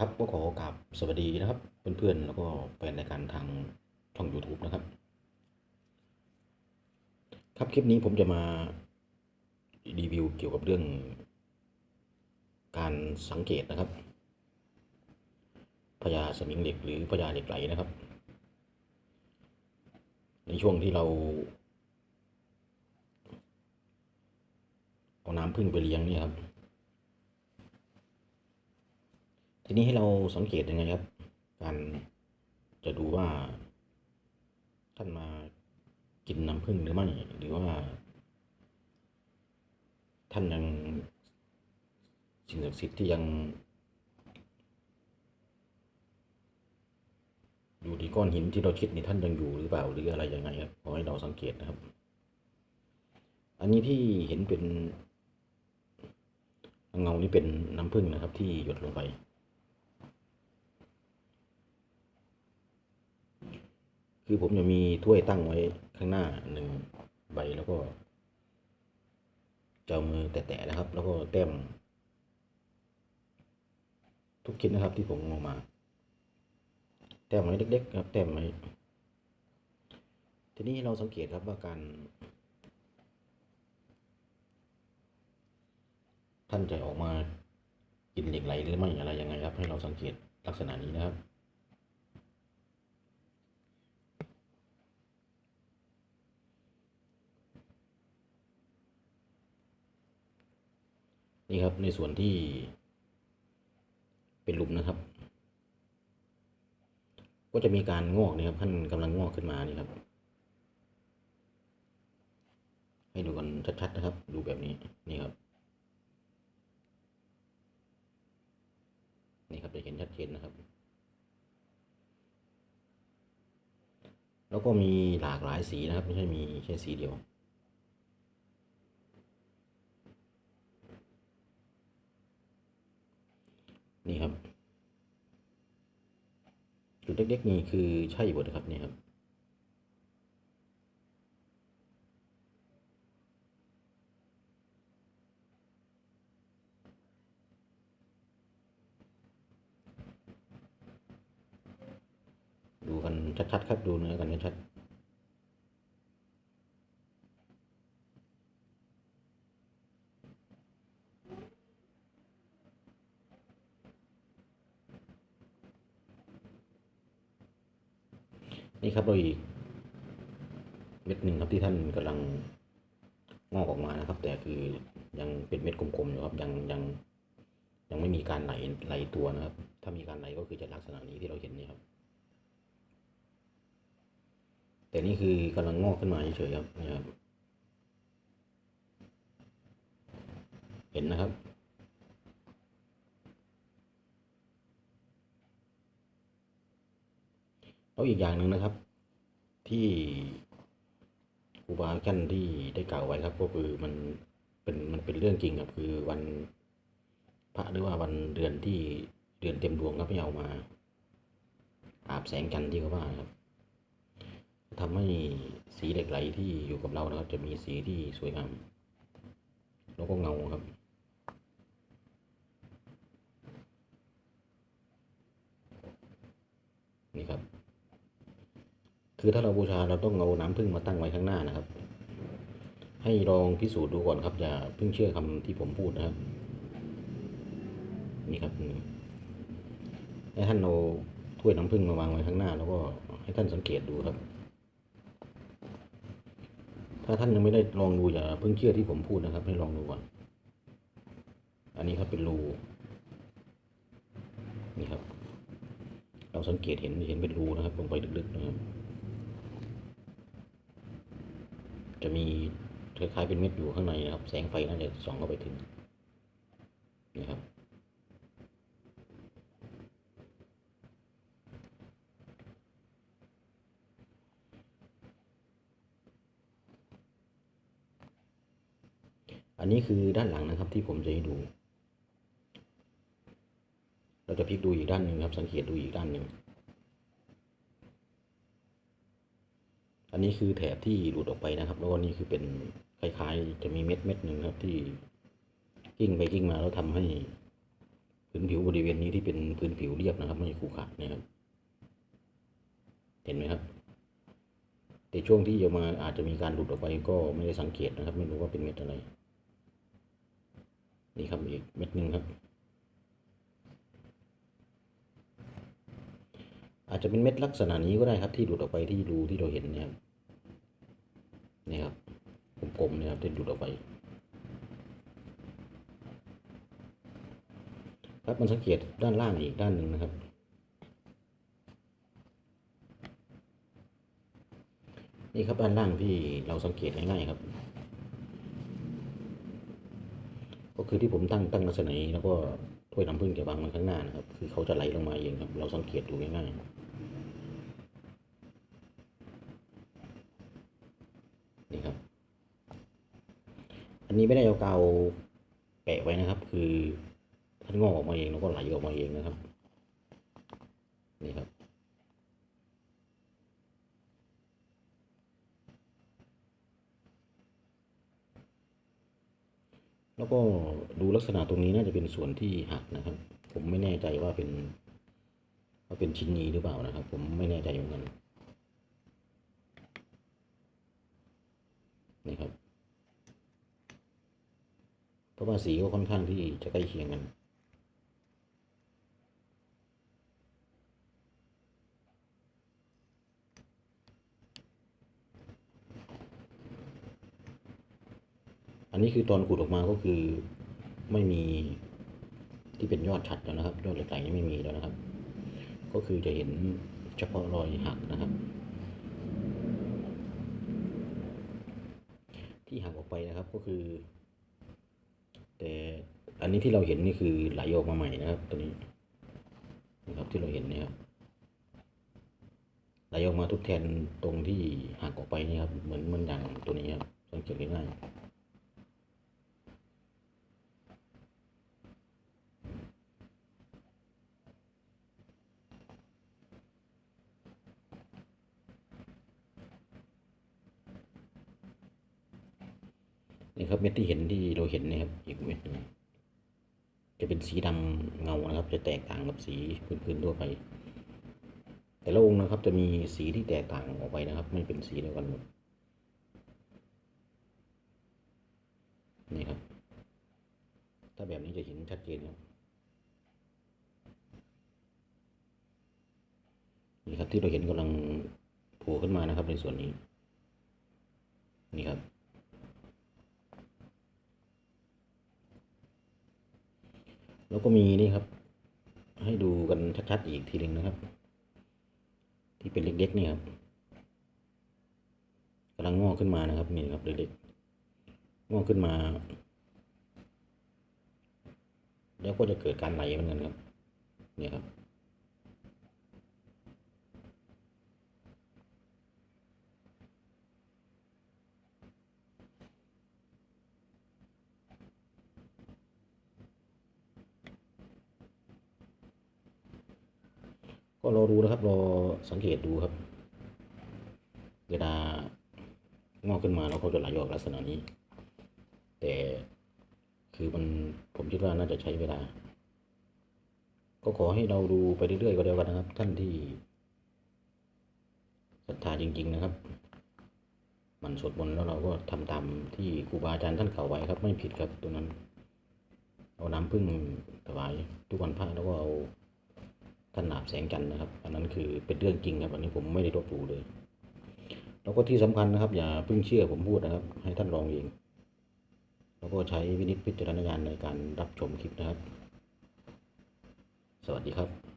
ครับก็ขอกราบสวัสดีนะครับ เพื่อนๆ แล้วก็แฟนรายการทางช่อง YouTube นะครับ ครับคลิปนี้ผมจะมารีวิวเกี่ยวกับเรื่อง การสังเกตนะครับพญาสมิงเหล็กหรือพญาเหล็กไหลนะครับ ในช่วงที่เราเอาน้ำพึ่งไปเลี้ยงเนี่ยครับ ทีนี้ให้เราสังเกตยังไงครับ การจะดูว่า ท่านมากินน้ำผึ้งหรือไม่หรือว่า ท่านยังสิ่งศักดิ์สิทธิ์ที่ยังอยู่ที่ก้อนหินที่เราคิดนี่ท่านยังอยู่หรือเปล่าหรืออะไรยังไงครับขอให้เราสังเกตนะครับ อันนี้ที่เห็นเป็นเงานี่เป็นน้ำผึ้งนะครับ ที่หยดลงไป คือผมจะมีถ้วยตั้งไว้ข้างหน้าหนึ่งใบแล้วก็จะเอามือแตะๆนะครับ แล้วก็แต้ม ทุกชิ้นนะครับที่ผมเอมา แต้มไว้เล็กๆครับ แต้มไว้ทีนี้เราสังเกตครับว่าการท่านจะออกมากินเหล็กไหลหรือไม่อะไรยังไงครับ ให้เราสังเกตลักษณะนี้นะครับ นี่ครับในส่วนที่เป็นหลุมนะครับ ก็จะมีการงอกนี่ครับท่านกำลังงอกขึ้นมานี่ครับ ให้ดูกันชัดๆนะครับ ดูแบบนี้นี่ครับนี่ครับจะเห็นชัดเจนนะครับ แล้วก็มีหลากหลายสีนะครับ ไม่ใช่มีแค่สีเดียว นี่ครับ จุด เล็กๆนี่คือใช่หมดนะครับนี่ครับดูกันชัดๆครับดูเนื้อกันชัดๆ นี่ครับเราอีกเม็ดหนึ่งครับที่ท่านกำลังงอกออกมานะครับ แต่คือยังเป็นเม็ดกลมๆอยู่ครับยังยังยังไม่มีการไหลไหลตัวนะครับ ถ้ามีการไหลก็คือจะลักษณะนี้ที่เราเห็นนี่ครับ แต่นี่คือกำลังงอกขึ้นมาเฉยๆครับนี่ครับ เห็นนะครับ แล้วอีกอย่างหนึ่งนะครับ ที่ครูบาอาจารย์ที่ได้กล่าวไว้ครับ ก็คือมันเป็นมันเป็นเรื่องจริงครับคือวันพระหรือว่าวันเดือนที่เดือนเต็มดวงครับไม่เอามา อาบแสงจันทร์ที่เขาว่าครับทำให้สีเหล็กไหลที่อยู่กับเรานะครับจะมีสีที่สวยงามแล้วก็เงาครับ นี่ครับ คือถ้าเราบูชาเราต้องเอาน้ำพึ่งมาตั้งไว้ข้างหน้านะครับ ให้ลองพิสูจน์ดูก่อนครับ อย่าเพิ่งเชื่อคำที่ผมพูดนะครับ นี่ครับให้ท่านเอาถ้วยน้ำพึ่งมาวางไว้ข้างหน้า แล้วก็ให้ท่านสังเกตดูครับ ถ้าท่านยังไม่ได้ลองดูอย่าเพิ่งเชื่อที่ผมพูดนะครับ ให้ลองดูก่อน อันนี้ครับเป็นรูนี่ครับ เราสังเกตเห็นเห็นเป็นรูนะครับ ลงไปลึกๆนะครับ จะมีคล้ายๆเป็นเม็ดอยู่ข้างในนะครับ แสงไฟน่าจะส่องเข้าไปถึงนี่ครับอันนี้คือด้านหลังนะครับที่ผมจะให้ดู เราจะพลิกดูอีกด้านหนึ่งครับ สังเกตดูอีกด้านหนึ่ง อันนี้คือแถบที่หลุดออกไปนะครับ แล้วก็นี่คือเป็นคล้ายๆ จะมีเม็ดเม็ดหนึ่งครับที่กิ้งไปกิ้งมาแล้วทำให้พื้นผิวบริเวณนี้ที่เป็นพื้นผิวเรียบนะครับไม่ขรุขระนะครับ เห็นไหมครับ แต่ช่วงที่เอามาอาจจะมีการหลุดออกไปก็ไม่ได้สังเกตนะครับ ไม่รู้ว่าเป็นเม็ดอะไร นี่ครับอีกเม็ดหนึ่งครับ อาจจะเป็นเม็ดลักษณะนี้ก็ได้ครับที่หลุดออกไปที่รูที่เราเห็นเนี่ยครับ นี่ครับกลมๆนี่ครับที่หลุดออกไป ครับมันสังเกตด้านล่างอีกด้านหนึ่งนะครับ นี่ครับด้านล่างที่เราสังเกตง่ายๆครับ ก็คือที่ผมตั้งตั้งลักษณะนี้แล้วก็ถ้วยน้ำผึ้งจะวางไว้ข้างหน้านะครับ คือเขาจะไหลลงมาเองครับ เราสังเกตดูง่ายๆนี่ครับ อั นนี้ไม่ได้เอากาวแปะไว้นะครับ คือท่านงอกออกมาเองแล้วก็ไหลออกมาเองนะครับ นี่ครับแล้วก็ดูลักษณะตรงนี้น่าจะเป็นส่วนที่หักนะครับ ผมไม่แน่ใจว่าเป็นว่าเป็นชิ้นนี้หรือเปล่านะครับ ผมไม่แน่ใจเหมือนกันนี่ครับะว่าสีก็ค่อนข้างที่จะใกล้เคียงกัน อันนี้คือตอนขูดออกมาก็คือไม่มีที่เป็นยอดฉัดแล้วนะครับ ยอดเหล็กไหลนี่ไม่มีแล้วนะครับ ก็คือจะเห็นเฉพาะรอยหักนะครับ ที่หักออกไปนะครับก็คือ อันนี้ที่เราเห็นนี่คือไหลออกมาใหม่นะครับ ตัวนี้นะครับที่เราเห็นเนี่ยครับไหลออกมาทุกแทนตรงที่หักออกไปนี่ครับเหมือนมันอย่างตัวนี้ครับสังเกตง่ายนี่ครับเม็ดที่เห็นที่เราเห็นนะครับอีกเม็ดนึง จะเป็นสีดำเงานะครับ จะแตกต่างกับสีพื้นๆทั่วไป แต่ละองค์นะครับจะมีสีที่แตกต่างออกไปนะครับ ไม่เป็นสีเดียวกันหมดนี่ครับ ถ้าแบบนี้จะเห็นชัดเจนครับนี่ครับที่เราเห็นกำลังโผล่ขึ้นมานะครับในส่วนนี้ นี่ครับ แล้วก็มีนี่ครับ ให้ดูกันชัดๆอีกทีหนึ่งนะครับ ที่เป็นเล็กๆนี่ครับกำลังงอกขึ้นมานะครับนี่ครับเล็กๆงอกขึ้นมา แล้วก็จะเกิดการไหลเหมือนกันครับเนี่ยครับ ก็รอดูนะครับรอสังเกตดูครับ เวลางอกขึ้นมาแล้วเขาจะไหลออกลักษณะนี้ แต่คือมันผมคิดว่าน่าจะใช้เวลา ก็ขอให้เราดูไปเรื่อยๆก็แล้วกันนะครับ ท่านที่ศรัทธาจริง ๆ นะครับ มันสวดมนต์แล้วเราก็ทำตามที่ครูบาอาจารย์ท่านกล่าวไว้ครับ ไม่ผิดครับตรงนั้น เอาน้ำพึ่งถวายทุกวันพระแล้วก็เอา ท่านหนาบแสงจันทร์นะครับ อันนั้นคือเป็นเรื่องจริงครับอันนี้ผมไม่ได้ลบหลู่เลย แล้วก็ที่สำคัญนะครับ อย่าเพิ่งเชื่อผมพูดนะครับ ให้ท่านลองเอง แล้วก็ใช้วินิจพิจารณญาณในการรับชมคลิปนะครับ สวัสดีครับ